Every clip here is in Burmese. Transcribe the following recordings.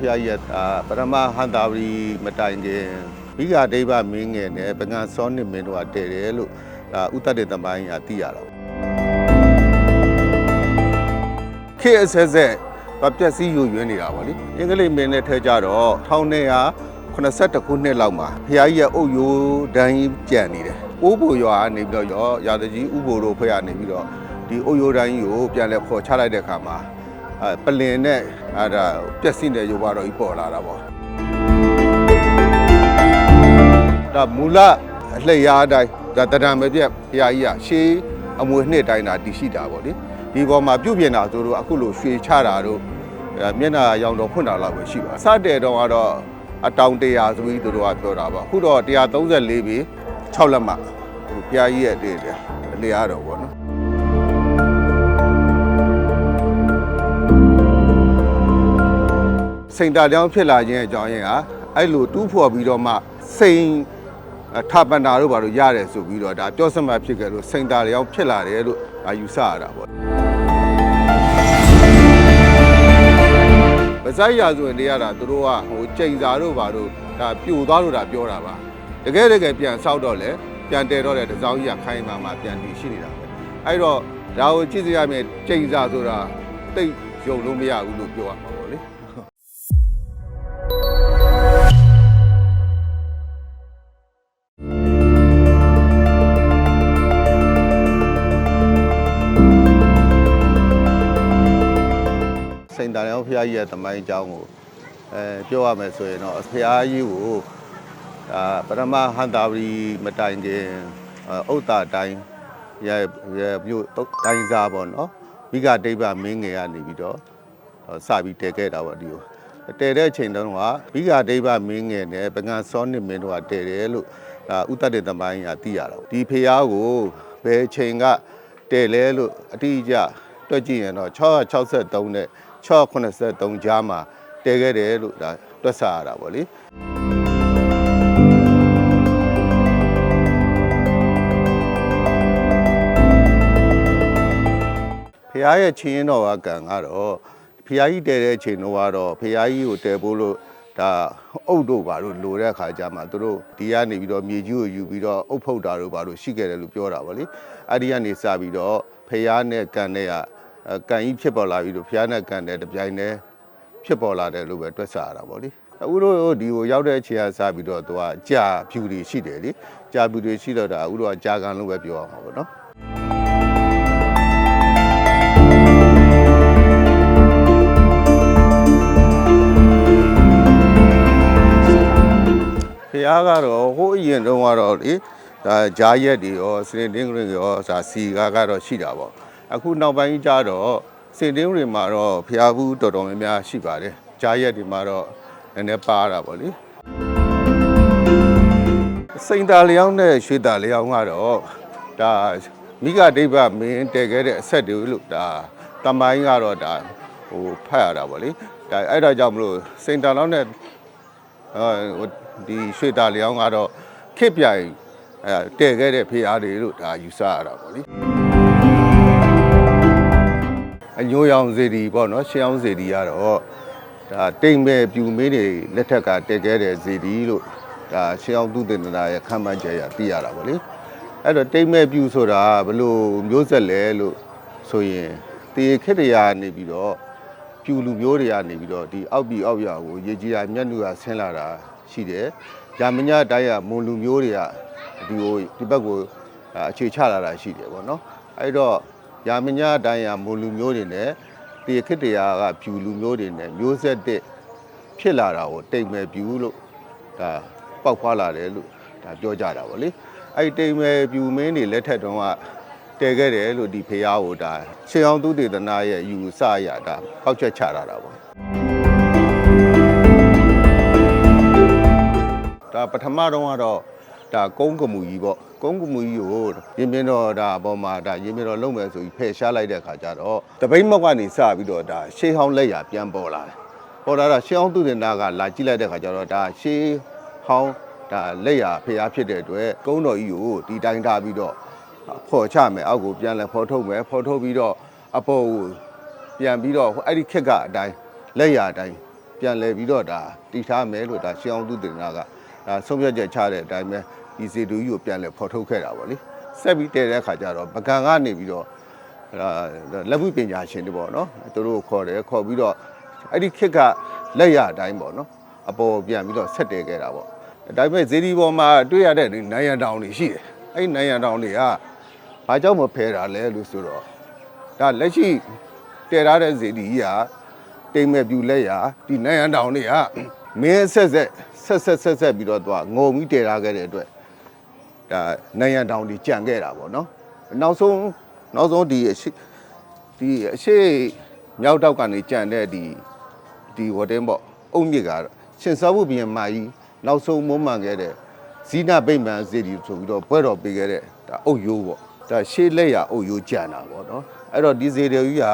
ဖရာကြီးကအာပရမဟန္တာဝရီမတိုင်ခင်ဘိဂဒိဗမင်းငယ်နဲ့ပငါစောနစ်မင်းတို့ကတည်တယ်လို့ဒါဥတ္တတေတမိုင်းကသိရတော့ခေတ်အဆက်ဆက်ဗပြက်စီးယူရွင်းနေတာဗောလေအင်္ဂလိပ်မင်းနဲ့ထဲကြတော့1982ခုနှစ်လောက်မှာဖရာကြီးရဲ့အုပ်ယိုးဒန်းကြီးကြံနေတယ်အိုးဘိုရွာကနေပြီးတော့ရောရာတကြီးဥဘိုတို့ဖွဲ့ရနေပြီးတော့ဒီအုပ်ယိုးဒန်းကြီးကိုပြန်လဲခေါ်ချလိုက်တဲ့အခါမှာအဲ ပလင်နဲ့အဲဒါပျက်စီးတဲ့ရုပ်ကတော့ကြီးပေါ်လာတာပေါ့ဒါမူလအလှည့်ရအတိုင်းဒါတရံမပြက်ဘုရားကြီးကရှေးအမွေနှစ်တိုင်းတာတည်ရှိတာပေါ့လေဒီပေါ်မှာပြုတ်ပြင်တာဆိုတော့အခုလိုရွှေချတာတို့အဲမျက်နှာရောင်တော်ဖွင့်တာလောက်ပဲရှိပါစတဲ့တော့ကတော့အတောင်100ဆိုပြီးသူတို့ကပြောတာပါအခုတော့134ပြီ6လက်မှဟိုဘုရားကြီးရဲ့တည်းတယ်အလျားတော်ပေါ့ စိန်တာတောင်ဖြစ်လာခြင်းအကြောင်းရင်းဟာအဲ့လိုတူးဖော်ပြီးတော့မှစိန်ထပန္နာတို့ဘာလို့ရတယ်ဆိုပြီးတော့ဒါပြောစမှတ်ဖြစ်ခဲ့လို့စိန်တာတောင်ဖြစ်လာတယ်လို့ဒါယူဆရတာပေါ့ပဇိုက်ရာဆိုရင်တရားတာသူတို့ကဟိုချိန်စာတို့ဘာတို့ဒါပြိုသွားလို့ဒါပြောတာပါတကယ်တကယ်ပြန်ဆောက်တော့လေပြန်တဲတော့တဲ့တစောင်းကြီးကခိုင်းမှမှပြန်ပြီးရှိနေတာပဲအဲ့တော့ဒါကိုကြည့်စရာမြင်ချိန်စာဆိုတာတိတ်ယုံလို့မရဘူးလို့ပြောရမှာပေါ့လေ စိန်တာရောဖះကြီးရဲ့တမိုင်းအကြောင်းကိုအဲပြောရမယ်ဆိုရင်တော့ဖះကြီးကိုဒါပရမဟန္တာဝရီမတိုင်ခင်ဥဒ္တာတိုင်းရဲ့ရဲ့မြို့တိုင်းစားပေါ့နော်မိဂဒိဗ္ဗမင်းငယ်ကနေပြီးတော့စပြီးတည်ခဲ့တာပေါ့ဒီကိုတည်တဲ့အချိန်တုန်းကမိဂဒိဗ္ဗမင်းငယ်နဲ့ပငါစောနစ်မင်းတို့ကတည်တယ်လို့ဒါဥတ္တတေတမိုင်းကသိရတာပေါ့ဒီဖះကိုဘယ်အချိန်ကတည်လဲလို့အတိအကျတွက်ကြည့်ရင်တော့663နဲ့ 683ကြားမှာတည်ခဲ့တယ်လို့ဒါတွက်ဆရတာပေါ့လေဖះရဲ့ချင်းရင်တော်ကကံကတော့ဖះကြီးတည်တဲ့အချိန်တော့ကတော့ဖះကြီးကိုတည်ဖို့လို့ဒါအုတ်တို့ဘာလို့လိုတဲ့အခါကျမှသူတို့ဒီကနေပြီးတော့မြေကြီးကိုယူပြီးတော့အုတ်ဖုတ်တာတို့ဘာလို့ရှိခဲ့တယ်လို့ပြောတာဗောလေအဲ့ဒီကနေစပြီးတော့ဖះနဲ့ကံနဲ့ကအဲ ကံကြီးဖြစ်ပေါ်လာပြီးတော့ဖျားနဲ့ကံတဲ့တပြိုင်တည်းဖြစ်ပေါ်လာတယ်လို့ပဲတွက်ဆရတာပေါ့လေအခုတို့ဒီကိုရောက်တဲ့အချိန်ကစပြီးတော့သူကကြာဖြူတွေရှိတယ်လေကြာဖြူတွေရှိတော့ဒါအခုတို့ကကြာကန်လို့ပဲပြောရမှာပေါ့နော်ဖျားကတော့ဟိုအရင်တုန်းကတော့လေဒါဂျားရက်တွေရောစရင်တင်းကလေးရောဒါစီကားကတော့ရှိတာပေါ့ အခုနောက်ပိုင်းကျတော့စင်တင်းတွေမှာတော့ဖျားဘူးတော်တော်များများရှိပါတယ်ကြားရက်တွေမှာတော့နည်းနည်းပါတာပေါ့လေစိန်တာလျောင်းနဲ့ရွှေတာလျောင်းကတော့ဒါမိဂဒိဗ္ဗမင်းတည်ခဲ့တဲ့အဆက်တွေလို့ဒါတမိုင်းကတော့ဒါဟိုဖတ်ရတာပေါ့လေဒါအဲ့ဒါကြောင့်မလို့စိန်တာလောင်းနဲ့အဲဒီရွှေတာလျောင်းကတော့ခစ်ပြိုင်အဲတည်ခဲ့တဲ့ဖျားတွေလို့ဒါယူဆရတာပေါ့လေ အညိုရောင်စေတီပေါ့နော်ရှင်းအောင်စေတီကတော့ဒါတိမ်မဲ့ပြူမင်းတွေလက်ထက်ကတည်ခဲ့တဲ့စေတီလို့ဒါရှင်းအောင်သူတင်တာရဲ့ခံမှန်းချက်ရသိရတာပေါ့လေအဲ့တော့တိမ်မဲ့ပြူဆိုတာဘလို့မျိုးဆက်လဲလို့ဆိုရင်တေခက်တရာနေပြီးတော့ပြူလူမျိုးတွေကနေပြီးတော့ဒီအောက်ပြည်အောက်ရွာကိုရေကြီးရမျက်နှာကဆင်းလာတာရှိတယ်။ယာမညတိုင်းကမွန်လူမျိုးတွေကဒီကိုဒီဘက်ကိုအခြေချလာတာရှိတယ်ပေါ့နော်။အဲ့တော့ ရာမညအတိုင်းရမူလူမျိုးတွေနဲ့တေခစ်တရားကဖြူလူမျိုးတွေနဲ့မျိုးဆက်တဲ့ဖြစ်လာတာကိုတိမ်မဲ့ဖြူလို့ဒါပေါက်ဖွာလာတယ်လို့ဒါပြောကြတာဗောလေအဲ့ဒီတိမ်မဲ့ဖြူမင်းတွေလက်ထက်တုန်းကတည်ခဲ့တယ်လို့ဒီဖရားကိုဒါရှေးအောင်သူတေသနာရဲ့ယူဆရတာပောက်ချက်ချတာတာဗောဒါပထမတော့ကတော့ဒါကုန်းကမူကြီးပေါ့ ကုန်းကမူကြီးကိုရင်းမြင်းတော့ဒါအပေါ်မှာဒါရင်းမြင်းတော့လုံမယ်ဆိုပြီးဖယ်ရှားလိုက်တဲ့အခါကျတော့တပိတ်မောက်ကနေစပြီးတော့ဒါရှေးဟောင်းလက်ရာပြန်ပေါ်လာတယ်ပေါ်လာတာရှေးဟောင်းသူတင်သားကလာကြည့်လိုက်တဲ့အခါကျတော့ဒါရှေးဟောင်းဒါလက်ရာဖျားဖြစ်တဲ့အတွက်ကုန်းတော်ကြီးကိုဒီတိုင်းထားပြီးတော့ဖော်ချမယ်အောက်ကိုပြန်လဲဖော်ထုတ်မယ်ဖော်ထုတ်ပြီးတော့အပေါ်ကိုပြန်ပြီးတော့အဲ့ဒီခက်ကအတိုင်းလက်ရာအတိုင်းပြန်လဲပြီးတော့ဒါတည်ထားမယ်လို့ဒါရှေးအောင်သူတင်နာကဒါဆုံးဖြတ်ချက်ချတဲ့အတိုင်းပဲ ဒီစေတူကြီးကိုပြန်လဲဖော်ထုတ်ခဲ့တာပေါ့လေဆက်ပြီးတည်တဲ့အခါကျတော့ပကံကနေပြီးတော့ဒါလက်မှုပညာရှင်တွေပေါ့နော်သူတို့ကိုခေါ်တယ်ခေါ်ပြီးတော့အဲ့ဒီခေတ်ကလက်ရအတိုင်းပေါ့နော်အပေါ်ပြန်ပြီးတော့ဆက်တည်ခဲ့တာပေါ့ဒါပေမဲ့ဇေဒီပေါ်မှာတွေ့ရတဲ့ဒီနိုင်ရန်တောင်တွေရှိတယ်အဲ့ဒီနိုင်ရန်တောင်တွေကဘာကြောင့်မဖယ်တာလဲလို့ဆိုတော့ဒါလက်ရှိတည်ထားတဲ့ဇေဒီကြီးကတိမ်မဲ့ပြူလက်ရဒီနိုင်ရန်တောင်တွေကမင်းဆက်ဆက်ဆက်ဆက်ဆက်ဆက်ပြီးတော့သူကငုံပြီးတည်ထားခဲ့တဲ့အတွက် ဒါနိုင်ရန်တောင်ကြီးကြံခဲ့တာပေါ့နော်နောက်ဆုံးနောက်ဆုံးဒီအရှိဒီအရှိမြောက်တောက်ကနေကြံတဲ့ဒီဒီဝတင်းပေါ့အုံမြစ်ကတော့ရှင်စောဘုဘုရင်မာကြီးနောက်ဆုံးမွမ်းမံခဲ့တဲ့ဇီနာဗိမ္မာန်ဇေဒီဆိုပြီးတော့ပွဲတော်ပေးခဲ့တဲ့ဒါအုတ်ရိုးပေါ့ဒါရှေးလက်ရအုတ်ရိုးကြံတာပေါ့နော်အဲ့တော့ဒီဇေဒီကြီးက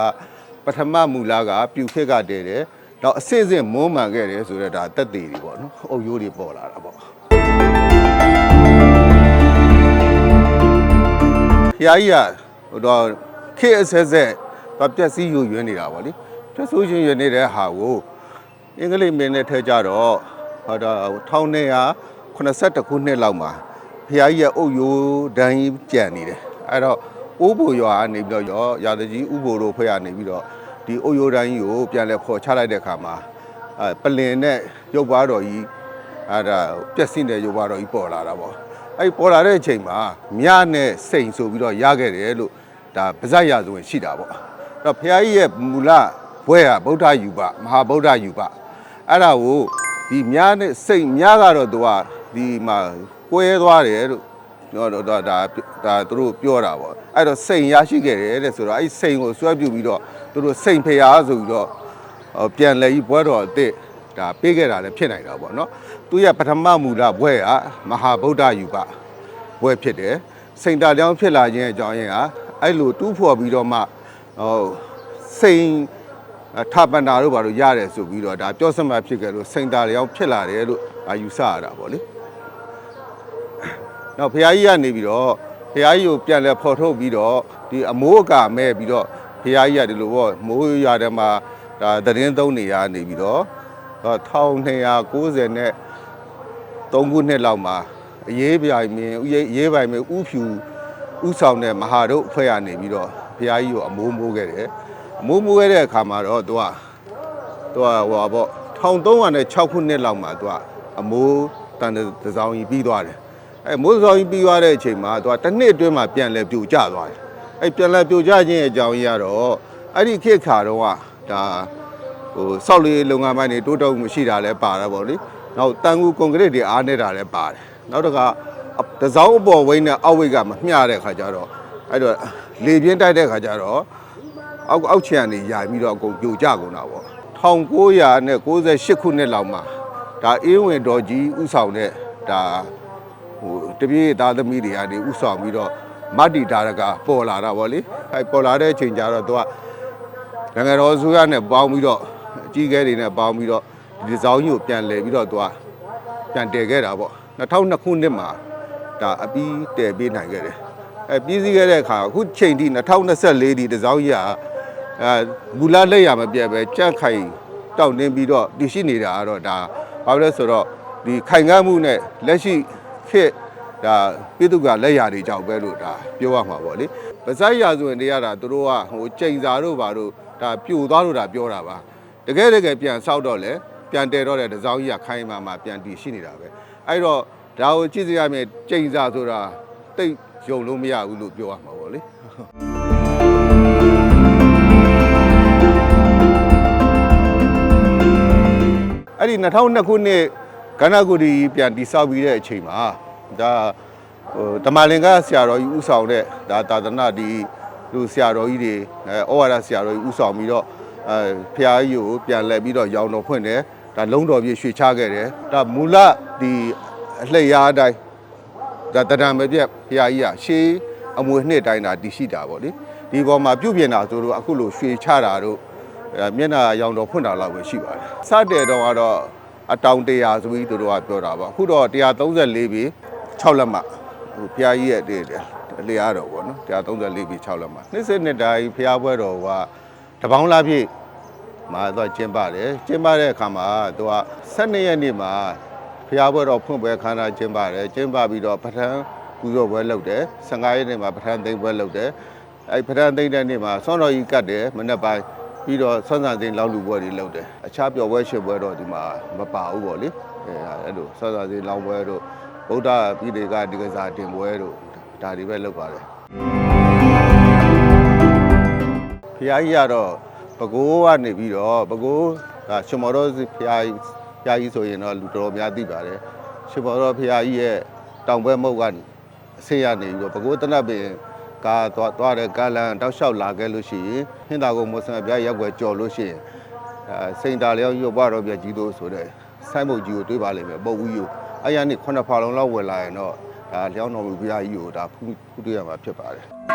ပထမမူလာကပြူခက်ကတည်တယ်တော့အစစ်အစစ်မွမ်းမံခဲ့တယ်ဆိုတော့ဒါတက်သေးတွေပေါ့နော်အုတ်ရိုးတွေပေါ်လာတာပေါ့ ဖျားကြီးကဟိုတော့ခေတ်အဆက်ဆက်တော့ပြက်စီးယူရွေးနေတာပေါ့လေပြက်ဆိုးချင်းရွေးနေတဲ့ဟာကိုအင်္ဂလိပ်မင်းနဲ့ထဲကြတော့ဟောတော့1982ခုနှစ်လောက်မှာဖျားကြီးရဲ့အုတ်ရိုးဒန်းကြီးကြံနေတယ်အဲ့တော့အိုးဘိုရွာကနေပြီးတော့ရောရာတကြီးဥဘိုတို့ဖွဲ့ရနေပြီးတော့ဒီအုတ်ရိုးဒန်းကြီးကိုပြန်လဲခေါ်ချလိုက်တဲ့ခါမှာအဲပလင်နဲ့ရုပ်ပွားတော်ကြီး အဲ့ဒါပြက်စီးတဲ့ရုပ်ပွားတော်ကြီးပေါ်လာတာပေါ့အဲ့ပေါ်လာတဲ့အချိန်မှာမြနဲ့စိန်ဆိုပြီးတော့ရခဲ့တယ်လို့ဒါပါဇက်ရဆိုရင်ရှိတာပေါ့အဲ့တော့ဘုရားကြီးရဲ့မူလဘွဲဟာဗုဒ္ဓယူပမဟာဗုဒ္ဓယူပအဲ့ဒါကိုဒီမြနဲ့စိန်မြကတော့သူကဒီမှာကွဲသွားတယ်လို့ပြောတော့ဒါဒါဒါသူတို့ပြောတာပေါ့အဲ့တော့စိန်ရရှိခဲ့တယ်တဲ့ဆိုတော့အဲ့စိန်ကိုဆွဲပြုတ်ပြီးတော့သူတို့စိန်ဖျားဆိုပြီးတော့ဟိုပြန်လဲကြီးဘွဲတော်အစ်စ် ဒါပေးခဲ့တာလည်းဖြစ်နိုင်တာပေါ့နော်သူရဲ့ပထမမူလဘွဲကမဟာဗုဒ္ဓယူပဘွဲဖြစ်တယ်စိန်တာလျောင်းဖြစ်လာခြင်းအကြောင်းရင်းကအဲ့လိုတူးဖော်ပြီးတော့မှဟိုစိန်ထပန္နာတို့ဘာလို့ရတယ်ဆိုပြီးတော့ဒါပြောစမှတ်ဖြစ်ခဲ့လို့စိန်တာလျောင်းဖြစ်လာတယ်လို့အာယူဆရတာပေါ့လေနောက်ဘုရားကြီးကနေပြီးတော့ဘုရားကြီးကိုပြန်လဲဖော်ထုတ်ပြီးတော့ဒီအမိုးအကာမဲ့ပြီးတော့ဘုရားကြီးကဒီလိုပေါ့မိုးရွာထဲမှာဒါသတင်းသုံးနေရနေပြီးတော့ 1290နဲ့3ခုနှစ်လောက်မှာအရေးပြိုင်မင်းဥရေးအရေးပိုင်မင်းဥဖြူဥဆောင်တဲ့မဟာတို့အဖွဲ့ရနေပြီးတော့ဘုရားကြီးကိုအမိုးမိုးခဲ့တယ်အမိုးမိုးခဲ့တဲ့အခါမှာတော့သူကသူကဟိုပါပေါ့1306ခုနှစ်လောက်မှာသူကအမိုးတန်တစောင်းကြီးပြီးသွားတယ်အဲမိုးစောင်းကြီးပြီးသွားတဲ့အချိန်မှာသူကတစ်နှစ်အတွင်းမှာပြန်လဲပြိုကျသွားတယ်အဲပြန်လဲပြိုကျခြင်းအကြောင်းကြီးကတော့အဲ့ဒီခေတ်ခါတော့ကဒါ ဟိုစောက်လေးလုပ်ငန်းပိုင်းတွေတိုးတက်မှုရှိတာလည်းပါတာပေါ့လေနောက်တန်ကူကွန်ကရစ်တွေအားနေတာလည်းပါတယ်နောက်တစ်ခါတစောင်းအပေါ်ဝိန်းနဲ့အောက်ဝိတ်ကမမျှတဲ့ခါကျတော့အဲ့တော့လေပြင်းတိုက်တဲ့ခါကျတော့အောက်အောက်ခြေကနေယာပြီးတော့အကုန်ပြိုကျကုန်တာပေါ့1998ခုနှစ်လောက်မှာဒါအင်းဝင်တော်ကြီးဥဆောင်တဲ့ဒါဟိုတပြေးသားသမီးတွေကနေဥဆောင်ပြီးတော့မတ္တိတာရကပေါ်လာတာပေါ့လေအဲပေါ်လာတဲ့အချိန်ကျတော့သူကနိုင်ငံတော်ဆိုရနဲ့ပေါင်းပြီးတော့အ ကြီးအကဲတွေနဲ့ပေါင်းပြီးတော့ဒီဇောင်းကြီးကိုပြန်လဲပြီးတော့သူကပြန်တည်ခဲ့တာပေါ့2002ခုနှစ်မှာဒါအပြီးတည်ပေးနိုင်ခဲ့တယ်အဲပြီးစီးခဲ့တဲ့အခါအခုချိန်ထိ2024ဒီတစောင်းကြီးကအဲမူလလက်ရမပြတ်ပဲကြက်ခိုင်တောက်နှင်းပြီးတော့တည်ရှိနေတာကတော့ဒါဘာလို့လဲဆိုတော့ဒီခိုင်ငတ်မှုနဲ့လက်ရှိခေတ်ဒါပြည်သူကလက်ရတွေကြောက်ပဲလို့ဒါပြောရမှာပေါ့လေဗဇက်ရာဆိုရင်တရားတာသူတို့ကဟိုချိန်စာတို့ဘာတို့ဒါပြိုသွားလို့ဒါပြောတာပါ တကယ်တကယ်ပြန်ဆောက်တော့လေပြန်တည်တော့တဲ့တစောင်းကြီးကခိုင်မာမာပြန်တည်ရှိနေတာပဲအဲ့တော့ဒါကိုကြည့်စရာမြင်ချိန်စာဆိုတာတိတ်ယုံလို့မရဘူးလို့ပြောရမှာပေါ့လေအဲ့ဒီ2002ခုနှစ်ကဏ္ဍကုတီပြန်တိဆောက်ပြီးတဲ့အချိန်မှာဒါဟိုတမလင်ကဆရာတော်ကြီးဥဆောင်တဲ့ဒါသာသနာဒီလူဆရာတော်ကြီးတွေအဲဩဝါဒဆရာတော်ကြီးဥဆောင်ပြီးတော့ အဲဖျားကြီးကိုပြန်လဲပြီးတော့ရောင်တော်ဖွင့်တယ်ဒါလုံးတော်ပြည့်ရွှေချခဲ့တယ်ဒါမူလဒီအလှည့်ရားအတိုင်းဒါတရံမပြက်ဖရာကြီးကရှေးအမွေနှစ်တိုင်းတာတည်ရှိတာပေါ့လေဒီပေါ်မှာပြုတ်ပြင်တာဆိုတော့အခုလိုရွှေချတာတို့အဲမျက်နှာရောင်တော်ဖွင့်တာလောက်ပဲရှိပါတယ်စတဲ့တော့ကတော့အတောင်တရာဆိုပြီးသူတို့ကပြောတာပါအခုတော့134ပြီ6လက်မှဟိုဖရာကြီးရဲ့တည်းအလျားတော်ပေါ့နော်134ပြီ6လက်မှနှစ်စစ်နှစ်တိုင်းဖရာပွဲတော်က တပေါင်းလားပြည့်မှာတော့ကျင်းပါတယ်ကျင်းပတဲ့အခါမှာသူက12ရက်နေ့မှာဖျားပွဲတော်ဖွင့်ပွဲခမ်းနားကျင်းပါတယ်ကျင်းပပြီးတော့ပထမပူဇော်ပွဲလုပ်တယ်15ရက်နေ့မှာပထမသိမ်းပွဲလုပ်တယ်အဲပထမသိမ်းတဲ့နေ့မှာဆွမ်းတော်ကြီးကတ်တယ်မနေ့ပိုင်းပြီးတော့ဆွမ်းဆန်သိမ်းလောက်လူပွဲတွေလုပ်တယ်အခြားပျော်ပွဲရှင်ပွဲတော့ဒီမှာမပါဘူးပေါ့လေအဲအဲ့လိုဆွမ်းဆန်သိမ်းလောင်းပွဲတို့ဗုဒ္ဓပြည်တွေကဒီကစားတင်ပွဲတို့ဒါတွေပဲလုပ်ပါတယ် ဖះကြီးကတော့ပကိုးကနေပြီးတော့ပကိုးဒါရှင်မော်တော်ဖះကြီးဖះကြီးဆိုရင်တော့လူတော်များသိပါတယ်ရှင်မော်တော်ဖះကြီးရဲ့တောင်ဘက်မုတ်ကအဆေးရနေပြီးတော့ပကိုးတနတ်ပင်ကားသွားသွားတဲ့ကားလန်တောက်လျှောက်လာခဲ့လို့ရှိရင်ဟင်္သာကုန်းမွတ်စလင်ပြရက်ွယ်ကြော်လို့ရှိရင်အဲစိန်တာလျောက်ရုပ်ဘတော်ပြကြီးတို့ဆိုတဲ့ဆိုင်းဘုတ်ကြီးကိုတွေးပါလိမ့်မယ်ပုတ်ဦးယူအဲ့ရနေခုနှစ်ဖာလုံးလောက်ဝယ်လာရင်တော့ဒါလျောင်းတော်မူဖះကြီးကိုဒါဖူးဖူးတွေ့ရမှာဖြစ်ပါတယ်